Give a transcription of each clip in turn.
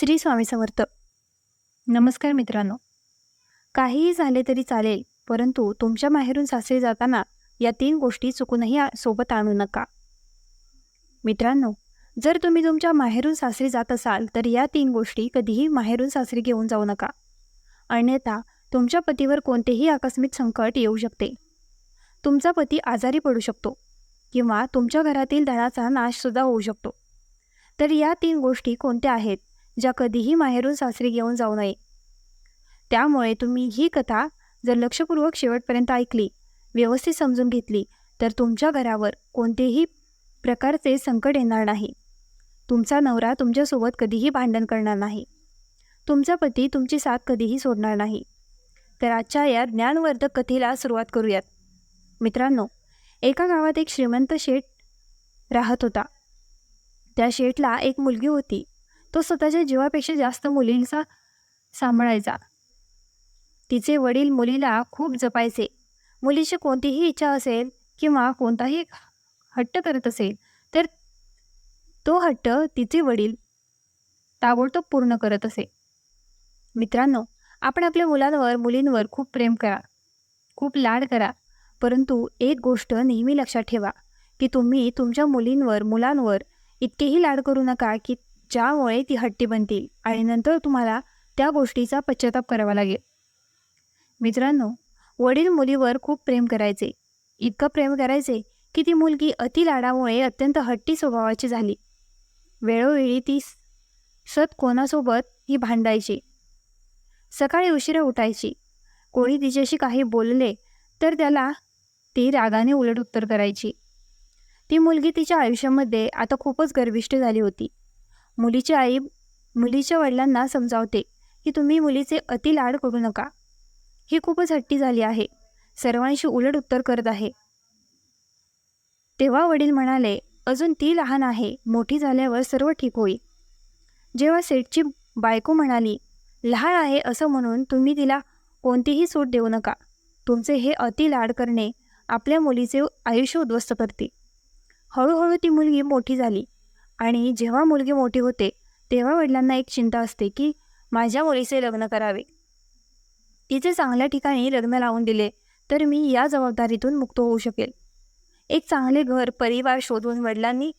श्री स्वामी समर्थ. नमस्कार मित्रांनो. काहीही झाले तरी चालेल परंतु तुमच्या माहेरून सासरी जाताना या तीन गोष्टी चुकूनही सोबत आणू नका. मित्रांनो जर तुम्ही तुमच्या माहेरून सासरी जात असाल तर या तीन गोष्टी कधीही माहेरून सासरी घेऊन जाऊ नका. अन्यथा तुमच्या पतीवर कोणतेही आकस्मिक संकट येऊ शकते. तुमचा पती आजारी पडू शकतो किंवा तुमच्या घरातील धनाचा नाशसुद्धा होऊ शकतो. तर या तीन गोष्टी कोणत्या आहेत? ज्या कधीही माहेरून सासरी घेऊन जाऊ नये. त्यामुळे तुम्ही ही कथा जर लक्षपूर्वक शेवटपर्यंत ऐकली व्यवस्थित समजून घेतली तर तुमच्या घरावर कोणतेही प्रकारचे संकट येणार नाही. तुमचा नवरा तुमच्यासोबत कधीही भांडण करणार नाही. तुमचा पती तुमची साथ कधीही सोडणार नाही. तर आजच्या या ज्ञानवर्धक कथेला सुरुवात करूयात. मित्रांनो एका गावात एक श्रीमंत शेठ राहत होता. त्या शेठला एक मुलगी होती. तो स्वतःच्या जीवापेक्षा जास्त मुलींचा सांभाळायचा. तिचे वडील मुलीला खूप जपायचे. मुलीची कोणतीही इच्छा असेल किंवा कोणताही हट्ट करत असेल तर तो हट्ट तिचे वडील ताबडतोब पूर्ण करत असे. मित्रांनो आपण आपल्या मुलांवर मुलींवर खूप प्रेम करा. खूप लाड करा. परंतु एक गोष्ट नेहमी लक्षात ठेवा की तुम्ही तुमच्या मुलींवर मुलांवर इतकेही लाड करू नका की ज्यामुळे ती हट्टी बनतील आणि नंतर तुम्हाला त्या गोष्टीचा पश्चाताप करावा लागेल. मित्रांनो वडील मुलीवर खूप प्रेम करायचे. इतकं प्रेम करायचे की ती मुलगी अति लाडामुळे अत्यंत हट्टी स्वभावाची झाली. वेळोवेळी ती सत कोणासोबत ही भांडायची. सकाळी उशिरा उठायची. कोणी तिच्याशी काही बोलले तर त्याला ती रागाने उलट उत्तर करायची. ती मुलगी तिच्या आयुष्यामध्ये आता खूपच गर्विष्ट झाली होती. मुलीची आई मुलीच्या वडिलांना समजावते की तुम्ही मुलीचे अति लाड करू नका. ही खूपच हट्टी झाली आहे. सर्वांशी उलट उत्तर करत आहे. तेव्हा वडील म्हणाले अजून ती लहान आहे. मोठी झाल्यावर सर्व ठीक होईल. जेव्हा सेठची बायको म्हणाली लहान आहे असं म्हणून तुम्ही तिला कोणतीही सूट देऊ नका. तुमचे हे अति लाड करणे आपल्या मुलीचे आयुष्य उद्ध्वस्त करते हळूहळू ती मुलगी मोठी झाली. आणि जेव्हा मुलगी मोठी होते तेव्हा वडिलांना एक चिंता असते की माझ्या मुलीचे लग्न करावे. तिचे चांगल्या ठिकाणी लग्न लावून दिले तर मी या जबाबदारीतून मुक्त होऊ शकेल. एक चांगले घर परिवार शोधून वडिलांनी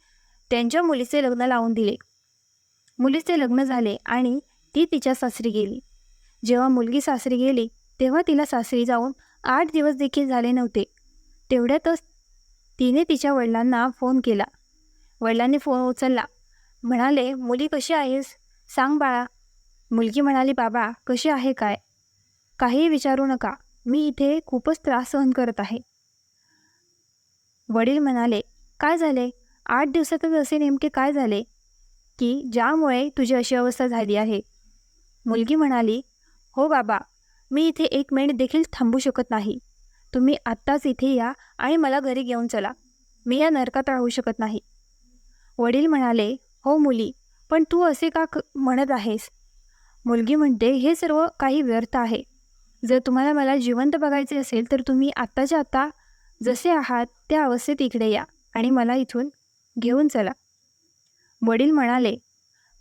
त्यांच्या मुलीचे लग्न लावून दिले. मुलीचे लग्न झाले आणि ती तिच्या सासरी गेली. जेव्हा मुलगी सासरी गेली तेव्हा तिला सासरी जाऊन आठ दिवस देखील झाले नव्हते. तेवढ्यातच तिने तिच्या वडिलांना फोन केला. वडिलांनी फोन उचलला. म्हणाले मुली कशी आहेस? सांग बाळा. मुलगी म्हणाली बाबा कशी आहे काय? काही विचारू नका. मी इथे खूपच त्रास सहन करत आहे. वडील म्हणाले काय झाले? आठ दिवसातच असे नेमके काय झाले? की ज्यामुळे तुझी अशी अवस्था झाली आहे? मुलगी म्हणाली हो बाबा मी इथे एक मिनिट देखील थांबू शकत नाही. तुम्ही आत्ताच इथे या आणि मला घरी घेऊन चला. मी या नरकात राहू शकत नाही. वडील म्हणाले हो मुली पण तू असे का म्हणत आहेस? मुलगी म्हणते हे सर्व काही व्यर्थ आहे. जर तुम्हाला मला जिवंत बघायचे असेल तर तुम्ही आत्ताच्या आत्ता जसे आहात त्या अवस्थेत इकडे या आणि मला इथून घेऊन चला. वडील म्हणाले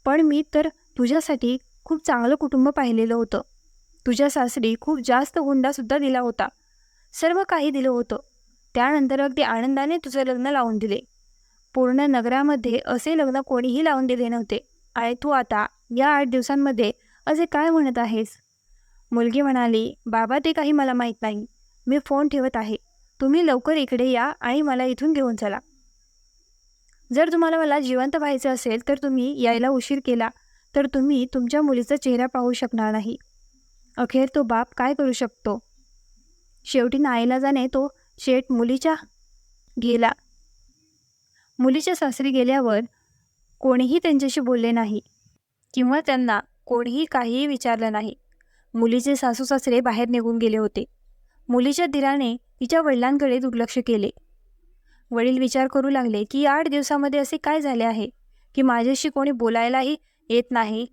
पण मी तर तुझ्यासाठी खूप चांगलं कुटुंब पाहिलेलं होतं. तुझ्या सासरी खूप जास्त हुंडासुद्धा दिला होता. सर्व काही दिलं होतं. त्यानंतर अगदी आनंदाने तुझं लग्न लावून दिले. पूर्ण नगरामध्ये असे लग्न कोणीही लावून दिले नव्हते. आणि तू आता या आठ दिवसांमध्ये असे काय म्हणत आहेस? मुलगी म्हणाली बाबा ते काही मला माहीत नाही. मी फोन ठेवत आहे. तुम्ही लवकर इकडे या आणि मला इथून घेऊन चला. जर तुम्हाला मला जिवंत व्हायचं असेल तर तुम्ही यायला उशीर केला तर तुम्ही तुमच्या मुलीचा चेहरा पाहू शकणार नाही. अखेर तो बाप काय करू शकतो? शेवटी नाईलाजाने तो शेठ मुलीच्या गेला मुलीच्या सासरी गेल्यावर कोणीही त्यांच्याशी बोलले नाही किंवा त्यांना कोणीही काहीही विचारलं नाही. मुलीचे सासू सासरे बाहेर निघून गेले होते. मुलीच्या धीराने तिच्या वडिलांकडे दुर्लक्ष केले. वडील विचार करू लागले की आठ दिवसामध्ये असे काय झाले आहे की माझ्याशी कोणी बोलायलाही येत नाही?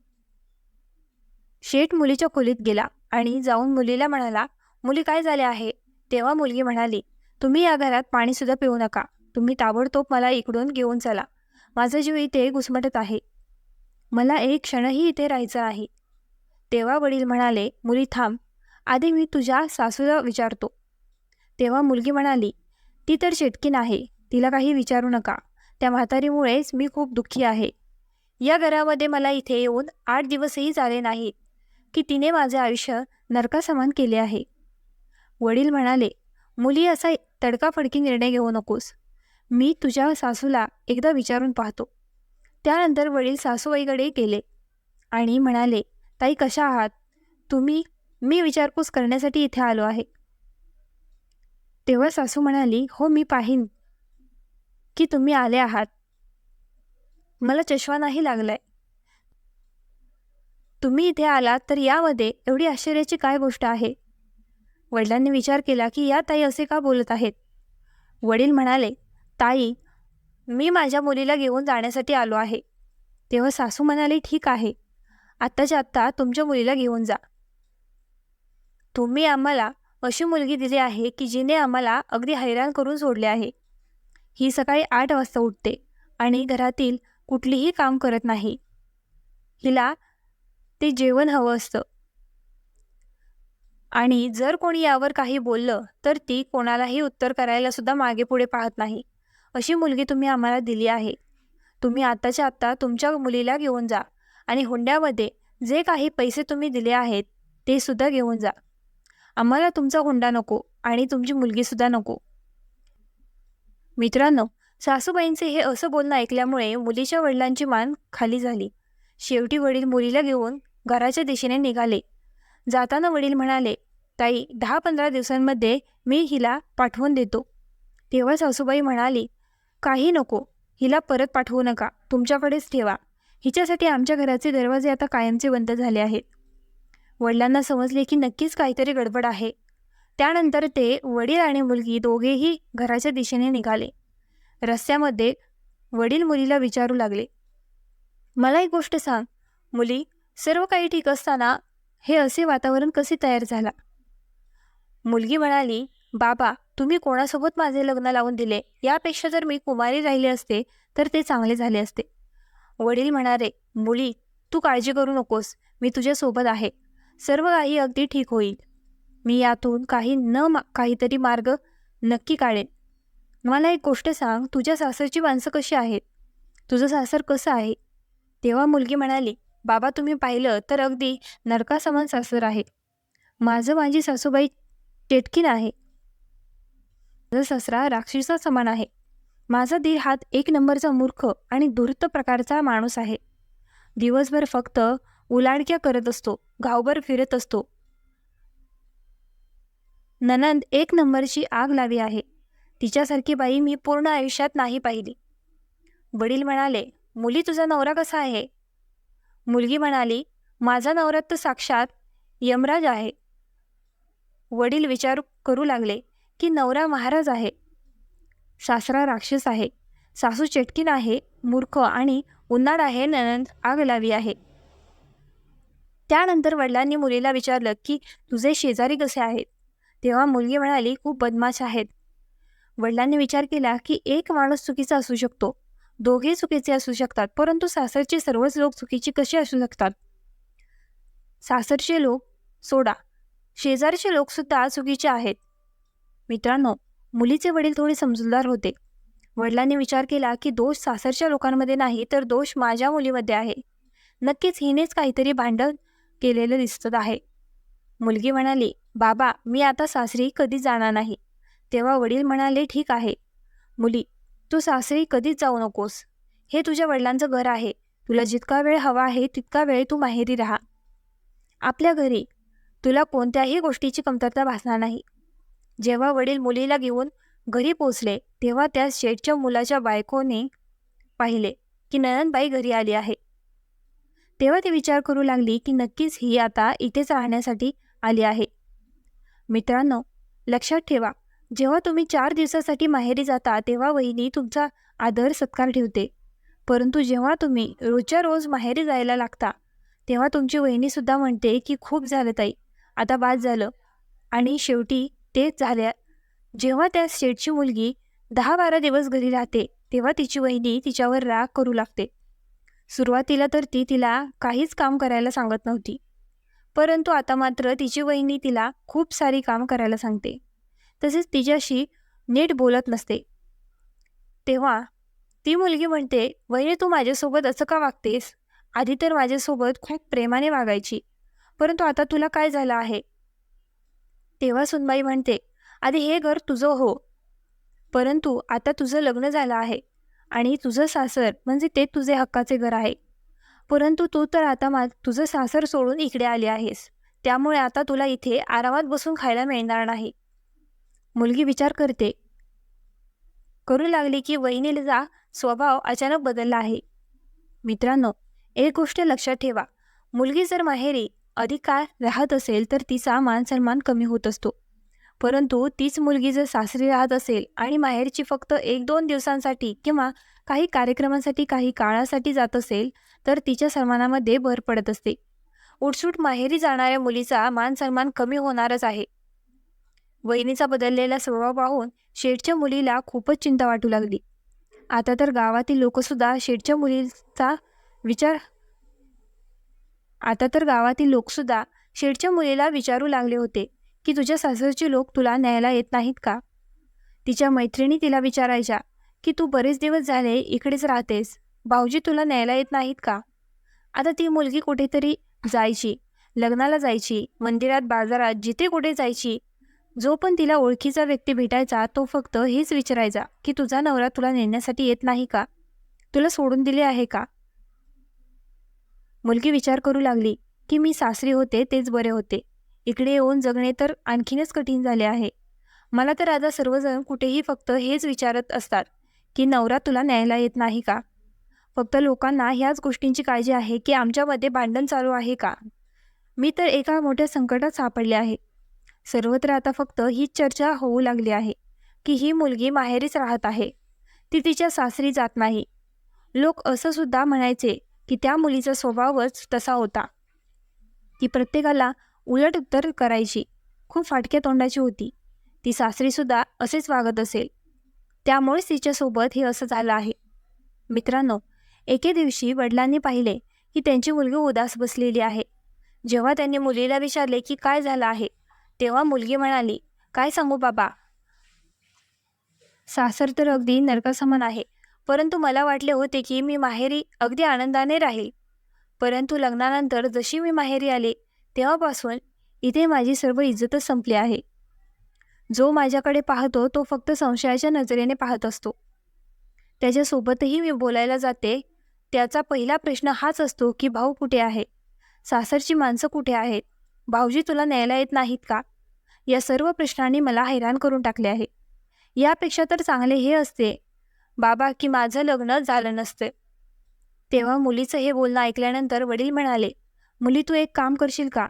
शेठ मुलीच्या खोलीत गेला आणि जाऊन मुलीला म्हणाला मुली काय झाले आहे? तेव्हा मुलगी म्हणाली तुम्ही या घरात पाणीसुद्धा पिऊ नका. तुम्ही ताबडतोब मला इकडून घेऊन चला. माझा जीव इथे घुसमटत आहे. मला एक क्षणही इथे राहायचं आहे. तेव्हा वडील म्हणाले मुली थांब. आधी मी तुझ्या सासूला विचारतो. तेव्हा मुलगी म्हणाली ती तर शेटकीन आहे. तिला काही विचारू नका. त्या म्हातारीमुळेच मी खूप दुःखी आहे. या घरामध्ये मला इथे येऊन आठ दिवसही झाले नाहीत की तिने माझे आयुष्य नरकासमान केले आहे. वडील म्हणाले मुली असा तडकाफडकी निर्णय घेऊ नकोस. मी तुझ्या सासूला एकदा विचारून पाहतो. त्यानंतर वडील सासूबाईकडे गेले आणि म्हणाले ताई कशा आहात? तुम्ही मी विचारपूस करण्यासाठी इथे आलो आहे. तेव्हा सासू म्हणाली हो मी पाहीन की तुम्ही आले आहात. मला चष्मा नाही लागलाय. तुम्ही इथे आलात तर यामध्ये एवढी आश्चर्याची काय गोष्ट आहे? वडिलांनी विचार केला की या ताई असे का बोलत आहेत? वडील म्हणाले ताई मी माझ्या मुलीला घेऊन जाण्यासाठी आलो आहे. तेव्हा सासू म्हणाले ठीक आहे. आत्ताच्या आत्ता तुमच्या मुलीला घेऊन जा. तुम्ही आम्हाला अशी मुलगी दिली आहे की जिने आम्हाला अगदी हैराण करून सोडले आहे. ही सकाळी आठ वाजता उठते आणि घरातील कुठलीही काम करत नाही. हिला ते जेवण हवं असतं. आणि जर कोणी यावर काही बोललं तर ती कोणालाही उत्तर करायला सुद्धा मागे पुढे पाहत नाही. अशी मुलगी तुम्ही आम्हाला दिली आहे. तुम्ही आत्ताच्या आत्ता तुमच्या मुलीला घेऊन जा आणि हुंड्यामध्ये जे काही पैसे तुम्ही दिले आहेत ते सुद्धा घेऊन जा. आम्हाला तुमचा हुंडा नको आणि तुमची मुलगीसुद्धा नको. मित्रांनो सासूबाईंचे हे असं बोलणं ऐकल्यामुळे मुलीच्या वडिलांची मान खाली झाली. शेवटी वडील मुलीला घेऊन घराच्या दिशेने निघाले. जाताना वडील म्हणाले ताई दहा पंधरा दिवसांमध्ये मी हिला पाठवून देतो. तेव्हा सासूबाई म्हणाली काही नको. हिला परत पाठवू नका. तुमच्याकडेच ठेवा. हिच्यासाठी आमच्या घराचे दरवाजे आता कायमचे बंद झाले आहेत. वडिलांना समजले की नक्कीच काहीतरी गडबड आहे. त्यानंतर ते वडील आणि मुलगी दोघेही घराच्या दिशेने निघाले. रस्त्यामध्ये वडील मुलीला विचारू लागले. मला एक गोष्ट सांग. मुली सर्व काही ठीक असताना हे असे वातावरण कसे तयार झाला? मुलगी म्हणाली बाबा तुम्ही कोणासोबत माझे लग्न लावून दिले? यापेक्षा जर मी कुमारी राहिले असते तर ते चांगले झाले असते. वडील म्हणाले मुली तू काळजी करू नकोस. मी तुझ्यासोबत आहे. सर्व काही अगदी ठीक होईल. मी यातून काही न मा काहीतरी मार्ग नक्की काढेन. मला एक गोष्ट सांग. तुझ्या सासरची माणसं कशी आहेत? तुझं सासर कसं आहे? तेव्हा मुलगी म्हणाली बाबा तुम्ही पाहिलं तर अगदी नरकासमान सासर आहे. माझं माझी सासूबाई टेटकीन आहे. माझा ससरा राक्षीचा समान आहे. माझा दीर हात एक नंबरचा मूर्ख आणि धूर्त प्रकारचा माणूस आहे. दिवसभर फक्त उलाडक्या करत असतो घावभर फिरत असतो. ननंद एक नंबरची आग लावी आहे. तिच्यासारखी बाई मी पूर्ण आयुष्यात नाही पाहिली. वडील म्हणाले मुली तुझा नवरा कसा आहे? मुलगी म्हणाली माझा नवरा तर साक्षात यमराज आहे. वडील विचार करू लागले की नवरा महाराज आहे. सासरा राक्षस आहे. सासू चटकीन आहे मूर्ख आणि उन्हाळ आहे ननंद आग लावी आहे. त्यानंतर वडिलांनी मुलीला विचारलं की तुझे शेजारी कसे आहेत? तेव्हा मुलगी म्हणाली खूप बदमाश आहेत. वडिलांनी विचार केला की एक माणूस चुकीचा असू शकतो. दोघे चुकीचे असू शकतात परंतु सासरचे सर्वच लोक चुकीचे कसे असू शकतात? सासरचे लोक सोडा. शेजारचे लोकसुद्धा चुकीचे आहेत. मित्रांनो मुलीचे वडील थोडे समजूतदार होते. वडिलांनी विचार केला की दोष सासरच्या लोकांमध्ये नाही तर दोष माझ्या मुलीमध्ये आहे. नक्कीच हिनेच काहीतरी भांडण केलेलं दिसत आहे. मुलगी म्हणाली बाबा मी आता सासरी कधी जाणार नाही. तेव्हा वडील म्हणाले ठीक आहे. मुली तू सासरी कधीच जाऊ नकोस. हे तुझ्या वडिलांचं घर आहे. तुला जितका वेळ हवा आहे तितका वेळ तू माहेरी राहा. आपल्या घरी तुला कोणत्याही गोष्टीची कमतरता भासणार नाही. जेव्हा वडील मुलीला घेऊन घरी पोचले तेव्हा त्या शेठच्या मुलाच्या बायकोने पाहिले की नयनबाई घरी आली आहे. तेव्हा ती विचार करू लागली की नक्कीच ही आता इथेच राहण्यासाठी आली आहे. मित्रांनो लक्षात ठेवा जेव्हा तुम्ही चार दिवसासाठी माहेरी जाता तेव्हा वहिनी तुमचा आदर सत्कार ठेवते. परंतु जेव्हा तुम्ही रोजच्या रोज माहेरी जायला लागता तेव्हा तुमची वहिनीसुद्धा म्हणते की खूप झालं ताई आता बाद झालं. आणि शेवटी तेच झाल्या जेव्हा त्या शेठची मुलगी दहा बारा दिवस घरी राहते तेव्हा तिची वहिनी तिच्यावर राग करू लागते. सुरुवातीला तर ती तिला काहीच काम करायला सांगत नव्हती. परंतु आता मात्र तिची वहिनी तिला खूप सारी काम करायला सांगते. तसेच तिच्याशी नीट बोलत नसते. तेव्हा ती मुलगी म्हणते वहिनी तू माझ्यासोबत असं का वागतेस? आधी तर माझ्यासोबत खूप प्रेमाने वागायची. परंतु आता तुला काय झालं आहे? तेव्हा सुनबाई म्हणते आधी हे घर तुझं हो. परंतु आता तुझं लग्न झालं आहे आणि तुझं सासर म्हणजे ते तुझे हक्काचे घर आहे. परंतु तू तर आता मा तुझं सासर सोडून इकडे आली आहेस. त्यामुळे आता तुला इथे आरामात बसून खायला मिळणार नाही. मुलगी विचार करते करू लागली की वहिनीचा स्वभाव अचानक बदलला आहे. मित्रांनो एक गोष्ट लक्षात ठेवा. मुलगी जर माहेरी अधिक काळ राहत असेल तर तिचा मान सन्मान कमी होत असतो. परंतु तीच मुलगी जर सासरी राहत असेल आणि माहेरची फक्त एक दोन दिवसांसाठी किंवा काही कार्यक्रमांसाठी काही काळासाठी जात असेल तर तिच्या सन्मानामध्ये भर पडत असते. उठसूट माहेरी जाणाऱ्या मुलीचा मान सन्मान कमी होणारच आहे. वहिनीचा बदललेला स्वभाव पाहून शेठच्या मुलीला खूपच चिंता वाटू लागली. आता तर गावातील लोकसुद्धा शेठच्या मुलीचा विचार आता तर गावातील लोकसुद्धा शेठच्या मुलीला विचारू लागले होते की तुझ्या सासरचे लोक तुला न्यायला येत नाहीत का? तिच्या मैत्रिणी तिला विचारायच्या की तू बरेच दिवस झाले इकडेच राहतेस भाऊजी तुला न्यायला येत नाहीत का? आता ती मुलगी कुठेतरी जायची लग्नाला जायची मंदिरात बाजारात जिथे कुठे जायची जो पण तिला ओळखीचा व्यक्ती भेटायचा तो फक्त हेच विचारायचा की तुझा नवरा तुला नेण्यासाठी येत नाही का? तुला सोडून दिले आहे का? मुलगी विचार करू लागली की मी सासरी होते तेच बरे होते. इकडे येऊन जगणे तर आणखीनच कठीण झाले आहे. मला तर आता सर्वजण कुठेही फक्त हेच विचारत असतात की नवरा तुला न्यायला येत नाही का? फक्त लोकांना ह्याच गोष्टींची काळजी आहे की आमच्यामध्ये भांडण चालू आहे का? मी तर एका मोठ्या संकटात सापडले आहे. सर्वत्र आता फक्त हीच चर्चा होऊ लागली आहे की ही मुलगी माहेरीच राहत आहे. ती तिच्या सासरी जात नाही. लोक असं सुद्धा म्हणायचे की त्या मुलीचा स्वभावच तसा होता. ती प्रत्येकाला उलट उत्तर करायची खूप फाटक्या तोंडाची होती. ती सासरीसुद्धा असेच वागत असेल. त्यामुळेच तिच्यासोबत हे असं झालं आहे. मित्रांनो एके दिवशी वडिलांनी पाहिले की त्यांची मुलगी उदास बसलेली आहे. जेव्हा त्यांनी मुलीला विचारले की काय झालं आहे तेव्हा मुलगी म्हणाली काय सांगू बाबा? सासर तर अगदी नरकासमान आहे. परंतु मला वाटले होते की मी माहेरी अगदी आनंदाने राहील. परंतु लग्नानंतर जशी मी माहेरी आले तेव्हापासून इथे माझी सर्व इज्जतच संपली आहे. जो माझ्याकडे पाहतो तो फक्त संशयाच्या नजरेने पाहत असतो. त्याच्यासोबतही मी बोलायला जाते. त्याचा पहिला प्रश्न हाच असतो की भाऊ कुठे आहे? सासरची माणसं कुठे आहेत? भाऊजी तुला न्यायला येत नाहीत का? या सर्व प्रश्नांनी मला हैराण करून टाकले आहे. यापेक्षा तर चांगले हे असते बाबा की माझं लग्न झालं नसते. तेव्हा मुलीचं हे बोलणं ऐकल्यानंतर वडील म्हणाले मुली तू एक काम करशील का?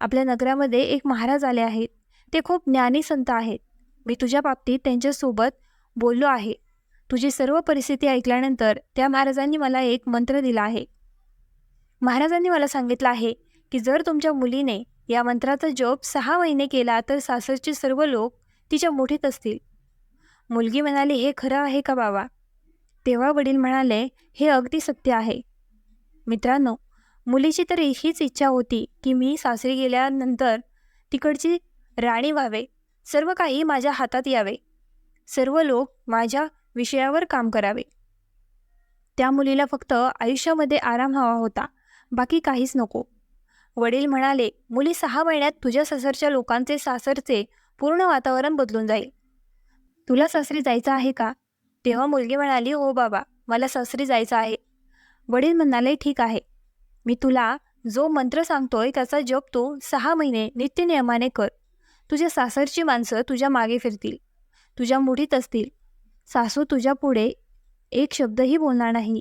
आपल्या नगरामध्ये एक महाराज आले आहेत. ते खूप ज्ञानी संत आहेत. मी तुझ्या बाबतीत त्यांच्यासोबत बोललो आहे. तुझी सर्व परिस्थिती ऐकल्यानंतर त्या महाराजांनी मला एक मंत्र दिला आहे. महाराजांनी मला सांगितलं आहे की जर तुमच्या मुलीने या मंत्राचा जप सहा महिने केला तर सासरचे सर्व लोक तिच्या मोठीत असतील. मुलगी म्हणाली हे खरं आहे का बाबा? तेव्हा वडील म्हणाले हे अगदी सत्य आहे. मित्रांनो मुलीची तर हीच इच्छा होती की मी सासरी गेल्यानंतर तिकडची राणी व्हावे सर्व काही माझ्या हातात यावे सर्व लोक माझ्या विषयावर काम करावे. त्या मुलीला फक्त आयुष्यामध्ये आराम हवा होता बाकी काहीच नको. वडील म्हणाले मुली सहा महिन्यात तुझ्या सासरच्या लोकांचे सासरचे पूर्ण वातावरण बदलून जाईल. तुला सासरी जायचं आहे का? तेव्हा मुलगी म्हणाली हो बाबा मला सासरी जायचं आहे. वडील म्हणाले ठीक आहे. मी तुला जो मंत्र सांगतोय त्याचा जप तू सहा महिने नित्यनियमाने कर. तुझ्या सासरची माणसं तुझ्या मागे फिरतील. तुझ्या मुठीत असतील. सासू तुझ्या पुढे एक शब्दही बोलणार नाही.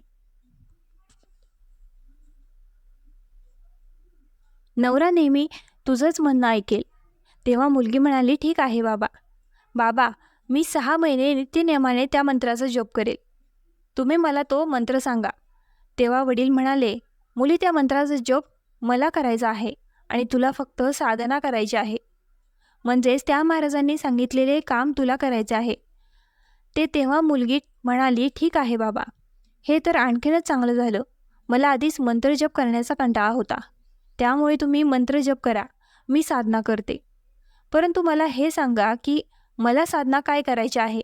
नवरा नेहमी तुझंच म्हणणं ऐकेल. तेव्हा मुलगी म्हणाली ठीक आहे बाबा. बाबा मी सहा महिने नित्यनियमाने त्या मंत्राचा जप करेल. तुम्ही मला तो मंत्र सांगा. तेव्हा वडील म्हणाले मुली त्या मंत्राचा जप मला करायचा आहे आणि तुला फक्त साधना करायची आहे. म्हणजेच त्या महाराजांनी सांगितलेले काम तुला करायचे आहे. ते तेव्हा मुलगी म्हणाली ठीक आहे बाबा. हे तर आणखीनच चांगलं झालं. मला आधीच मंत्रजप करण्याचा कंटाळा होता. त्यामुळे तुम्ही मंत्रजप करा. मी साधना करते. परंतु मला हे सांगा की मला साधना काय करायची आहे?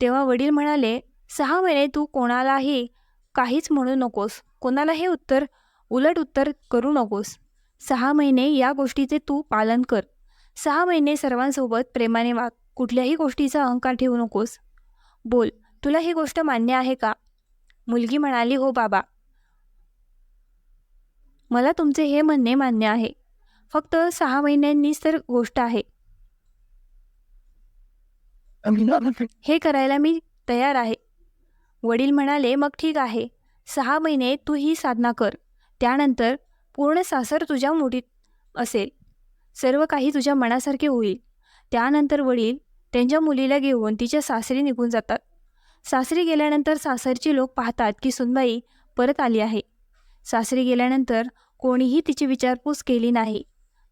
तेव्हा वडील म्हणाले सहा महिने तू कोणालाही काहीच म्हणू नकोस. कोणालाही उत्तर उलट उत्तर करू नकोस. सहा महिने या गोष्टीचे तू पालन कर. सहा महिने सर्वांसोबत प्रेमाने वाग. कुठल्याही गोष्टीचा अहंकार ठेवू नकोस. बोल. तुला ही गोष्ट मान्य आहे का? मुलगी म्हणाली हो बाबा. मला तुमचे हे म्हणणे मान्य आहे. फक्त सहा महिन्यांनीच तर गोष्ट आहे. हे करायला मी तयार आहे. वडील म्हणाले मग ठीक आहे. सहा महिने तू ही साधना कर. त्यानंतर पूर्ण सासर तुझ्या मुठीत असेल. सर्व काही तुझ्या मनासारखे होईल. त्यानंतर वडील त्यांच्या मुलीला घेऊन तिच्या सासरी निघून जातात. सासरी गेल्यानंतर सासरची लोक पाहतात की सुनबाई परत आली आहे. सासरी गेल्यानंतर कोणीही तिची विचारपूस केली नाही.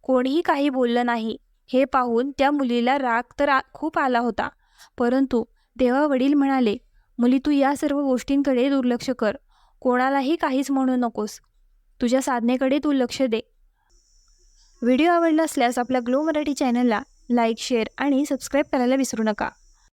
कोणीही काही बोललं नाही. हे पाहून त्या मुलीला राग तर खूप आला होता. परंतु तेव्हा वडील म्हणाले मुली तू या सर्व गोष्टींकडे दुर्लक्ष कर. कोणालाही काहीच म्हणू नकोस. तुझ्या साधनेकडे तू लक्ष दे. व्हिडिओ आवडला असल्यास आपल्या ग्लो मराठी चॅनलला लाईक शेअर आणि सबस्क्राईब करायला विसरू नका.